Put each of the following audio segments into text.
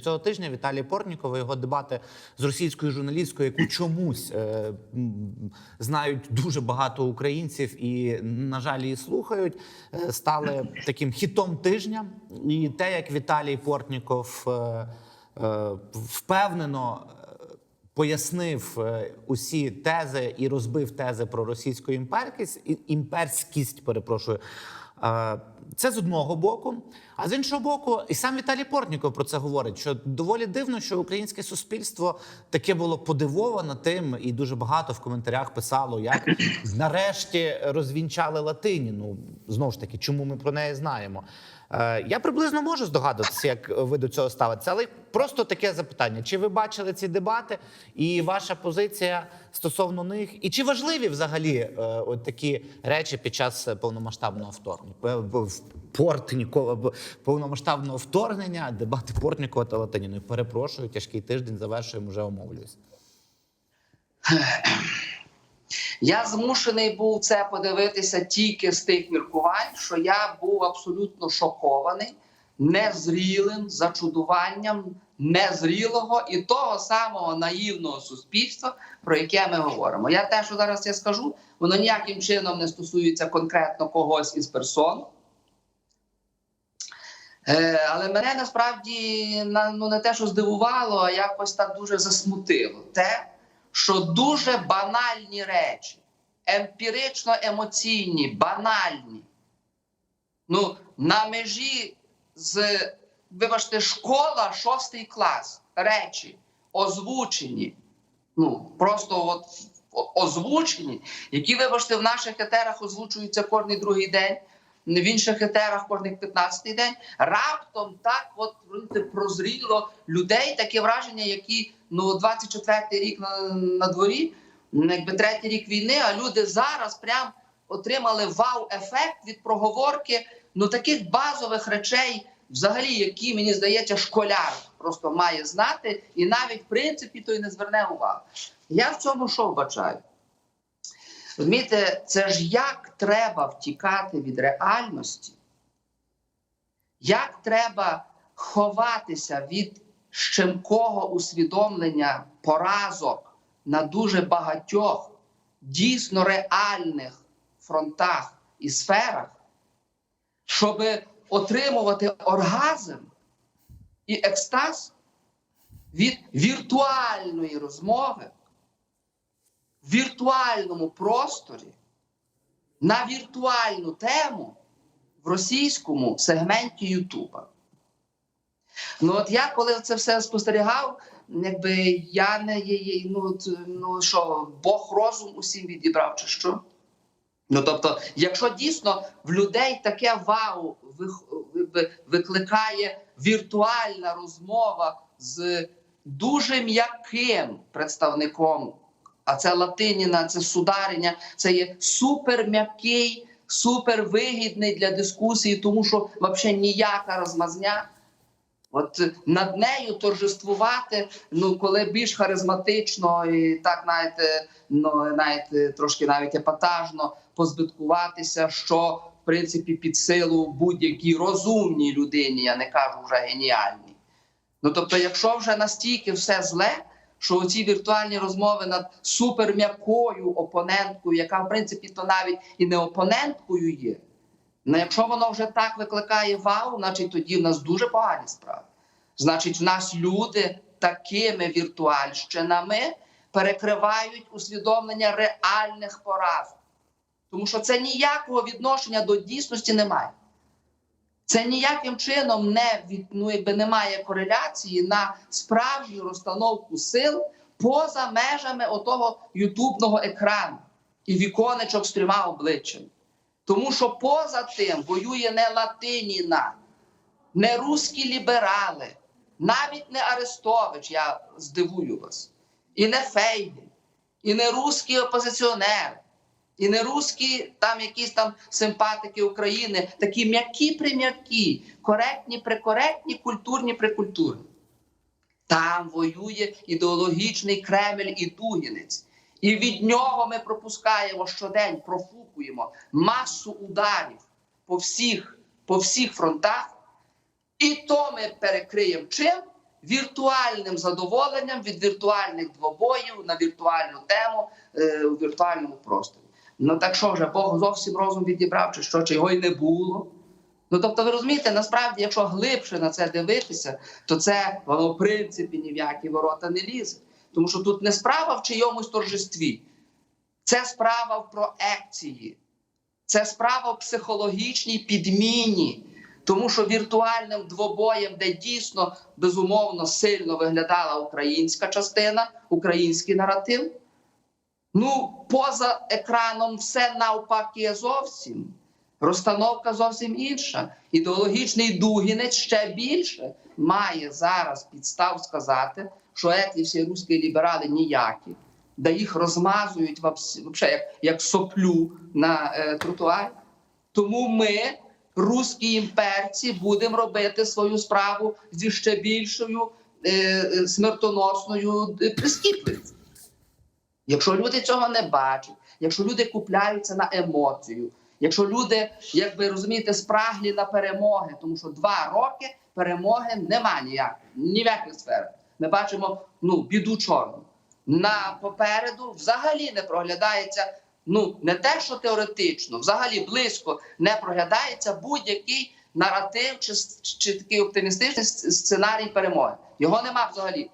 Цього тижня Віталій Портніков і його дебати з російською журналісткою, яку чомусь е, знають дуже багато українців і, на жаль, її слухають, е, стали таким хітом тижня. І те, як Віталій Портніков е, е, впевнено е, пояснив е, усі тези і розбив тези про російську імперськість, імперськість, перепрошую. Е, Це з одного боку, а з іншого боку, і сам Віталій Портніков про це говорить. Що доволі дивно, що українське суспільство таке було подивоване тим, і дуже багато в коментарях писало, як нарешті розвінчали латині. Ну знову ж таки, чому ми про неї знаємо? Е, Я приблизно можу здогадуватися, як ви до цього ставитеся, але просто таке запитання: чи ви бачили ці дебати, і ваша позиція стосовно них, і чи важливі взагалі е, от такі речі під час повномасштабного вторгнення? Портнікова повномасштабного вторгнення, дебати Портнікова та Латиніної. Перепрошую, тяжкий тиждень завершуємо, вже омовлююсь. Я змушений був це подивитися тільки з тих міркувань, що я був абсолютно шокований незрілим зачудуванням незрілого і того самого наївного суспільства, про яке ми говоримо. Я те, що зараз я скажу, воно ніяким чином не стосується конкретно когось із персон. Е, але мене насправді ну, не те, що здивувало, а якось так дуже засмутило. Те, що дуже банальні речі, емпірично емоційні, банальні, ну, на межі з, вибачте, школа, шостий клас, речі озвучені, ну, просто от озвучені, які, вибачте, в наших етерах озвучуються кожний другий день, в інших етерах кожний 15-й день. Раптом так от прозріло людей таке враження, які ну 24-й рік на, на дворі, ну, якби третій рік війни, а люди зараз прям отримали вау-ефект від проговорки ну таких базових речей, взагалі, які мені здається, школяр просто має знати, і навіть в принципі той не зверне увагу. Я в цьому що вбачаю? Розумієте, це ж як треба втікати від реальності, як треба ховатися від щемкого усвідомлення поразок на дуже багатьох дійсно реальних фронтах і сферах, щоб отримувати оргазм і екстаз від віртуальної розмови віртуальному просторі на віртуальну тему в російському сегменті Ютуба. Ну, от я коли це все спостерігав, якби я не є- ну, ну що, Бог розум усім відібрав, чи що? Ну тобто, якщо дійсно в людей таке вау викликає віртуальна розмова з дуже м'яким представником, а це Латиніна, це сударення, це є супер м'який, супер для дискусії, тому що взагалі ніяка розмазня. От над нею торжествувати, ну коли більш харизматично і так знаєте, ну знаєте, трошки навіть епатажно позбиткуватися, що в принципі під силу будь-якій розумній людині, я не кажу вже геніальній. Ну тобто, якщо вже настільки все зле, що ці віртуальні розмови над суперм'якою опоненткою, яка в принципі то навіть і не опоненткою є. Ну, якщо воно вже так викликає вау, значить тоді в нас дуже погані справи. Значить, в нас люди такими віртуальщинами перекривають усвідомлення реальних поразок. Тому що це ніякого відношення до дійсності немає. Це ніяким чином не від, ну, якби немає кореляції на справжню розстановку сил поза межами отого ютубного екрану і віконечок з трьома обличчями. Тому що поза тим воює не Латиніна, не русські ліберали, навіть не Арестович, я здивую вас, і не Фейгін, і не русські опозиціонери, і не русські там якісь там симпатики України, такі м'які прим'які, коректні прикоректні, культурні прикультурні. Там воює ідеологічний Кремль і Дугінець. І від нього ми пропускаємо щодень, профукуємо масу ударів по всіх, по всіх фронтах. І то ми перекриємо чим? віртуальним задоволенням від віртуальних двобоїв на віртуальну тему е, у віртуальному просторі. Ну так що вже Бог зовсім розум відібрав, чи що, чи його й не було. Ну тобто, ви розумієте, насправді, якщо глибше на це дивитися, то це воно в принципі ні в які ворота не лізе. Тому що тут не справа в чийомусь торжестві, це справа в проекції, це справа в психологічній підміні. Тому що віртуальним двобоєм, де дійсно безумовно сильно виглядала українська частина, український наратив. Ну, поза екраном все навпаки зовсім. Розстановка зовсім інша. Ідеологічний дугінець ще більше має зараз підстав сказати, що ці всі русські ліберали ніякі, де їх розмазують вообще, як, як соплю на е, тротуарі. Тому ми, русські імперці, будемо робити свою справу зі ще більшою е, е, смертоносною е, прискіпливістю. Якщо люди цього не бачать, якщо люди купляються на емоцію, якщо люди, як ви розумієте, спраглі на перемоги, тому що два роки перемоги нема ніякої, ні в яких сферах. Ми бачимо ну, біду чорну. На попереду взагалі не проглядається. Ну, не те, що теоретично, взагалі близько не проглядається будь-який наратив чи, чи такий оптимістичний сценарій перемоги. Його нема взагалі.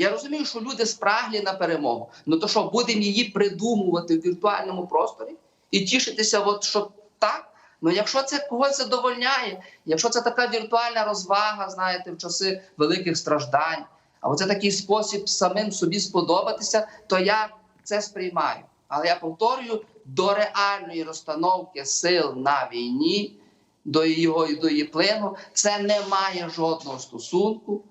Я розумію, що люди спраглі на перемогу. Ну то що, будемо її придумувати в віртуальному просторі і тішитися, от що так? Ну якщо це когось задовольняє, якщо це така віртуальна розвага, знаєте, в часи великих страждань, або це такий спосіб самим собі сподобатися, то я це сприймаю. Але я повторюю, до реальної розстановки сил на війні, до його і до її плину, це не має жодного стосунку.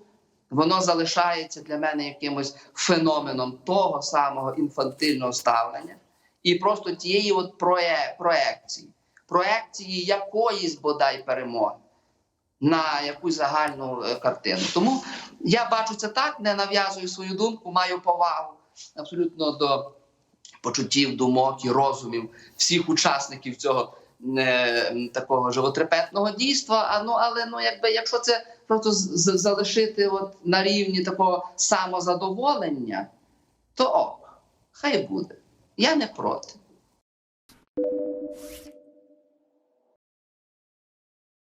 Воно залишається для мене якимось феноменом того самого інфантильного ставлення і просто тієї от проє, проекції, проекції якоїсь бодай перемоги на якусь загальну е, картину. Тому я бачу це так, не нав'язую свою думку, маю повагу абсолютно до почуттів, думок і розумів всіх учасників цього е, такого животрепетного дійства. А ну але ну, якби якщо це просто залишити от на рівні такого самозадоволення, то ок, хай буде. Я не проти.